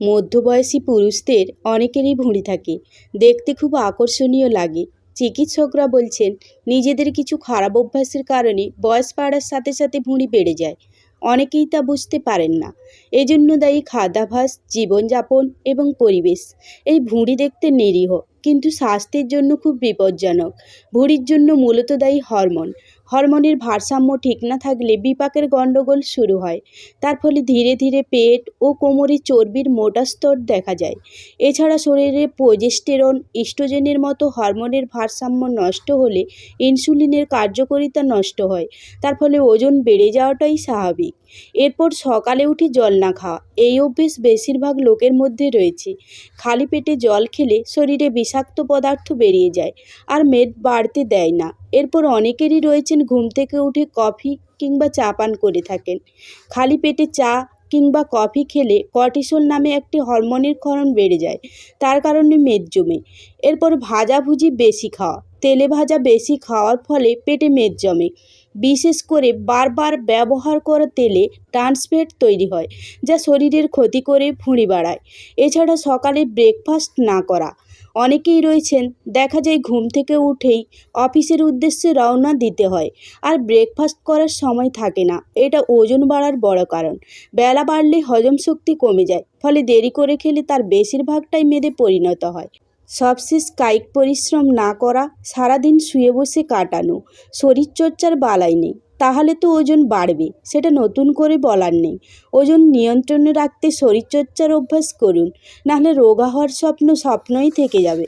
মধ্যবয়সী পুরুষদের অনেকেরই ভুঁড়ি থাকে। দেখতে খুব আকর্ষণীয় লাগে। চিকিৎসকরা বলছেন, নিজেদের কিছু খারাপ অভ্যাসের কারণে বয়স বাড়ার সাথে সাথে ভুঁড়ি বেড়ে যায়। অনেকেই তা বুঝতে পারেন না। এজন্য দায়ী খাদ্যাভ্যাস, জীবনযাপন এবং পরিবেশ। এই ভুঁড়ি দেখতে নিরীহ, কিন্তু স্বাস্থ্যের জন্য খুব বিপজ্জনক। ভুঁড়ির জন্য মূলত দায়ী হরমোন। হরমোনের ভারসাম্য ঠিক না থাকলে বিপাকের গণ্ডগোল শুরু হয়। তার ফলে ধীরে ধীরে পেট ও কোমরে চর্বির মোটা স্তর দেখা যায়। এছাড়া শরীরে প্রোজেস্টেরন, ইস্ট্রোজেনের মতো হরমোনের ভারসাম্য নষ্ট হলে ইনসুলিনের কার্যকারিতা নষ্ট হয়। তার ফলে ওজন বেড়ে যাওয়াটাই স্বাভাবিক। এরপর সকালে উঠে জল না খাওয়া, এই অভ্যেস বেশিরভাগ লোকের মধ্যে রয়েছে। খালি পেটে জল খেলে শরীরে বিষাক্ত পদার্থ বেরিয়ে যায়, আর মেদ বাড়তে দেয় না। এরপর অনেকেরই রয়েছেন ঘুম থেকে উঠে কফি কিংবা চা পান করে থাকেন। খালি পেটে চা কিংবা কফি খেলে কর্টিসল নামে একটি হরমোনের ক্ষরণ বেড়ে যায়, তার কারণে মেদ জমে। এরপর ভাজাভুজি বেশি খাওয়া। তেলে ভাজা বেশি খাওয়ার ফলে পেটে মেদ জমে। বিশেষ করে বারবার ব্যবহার করা তেলে ট্রান্স ফ্যাট তৈরি হয়, যা শরীরের ক্ষতি করে ফুঁড়ি বাড়ায়। এছাড়া সকালে ব্রেকফাস্ট না করা অনেকেই রয়েছেন। দেখা যায় ঘুম থেকে উঠেই অফিসের উদ্দেশ্যে রওনা দিতে হয় আর ব্রেকফাস্ট করার সময় থাকে না। এটা ওজন বাড়ার বড় কারণ। বেলা বাড়লে হজম শক্তি কমে যায়, ফলে দেরি করে খেলে তার বেশিরভাগটাই মেদে পরিণত হয়। সবশেষ কায়িক পরিশ্রম না করা, সারাদিন শুয়ে বসে কাটানো, শরীরচর্চার বালাই নেই। তাহলে তো ওজন বাড়বে, সেটা নতুন করে বলার নেই। ওজন নিয়ন্ত্রণে রাখতে শরীরচর্চার অভ্যাস করুন, নাহলে রোগা হওয়ার স্বপ্ন স্বপ্নই থেকে যাবে।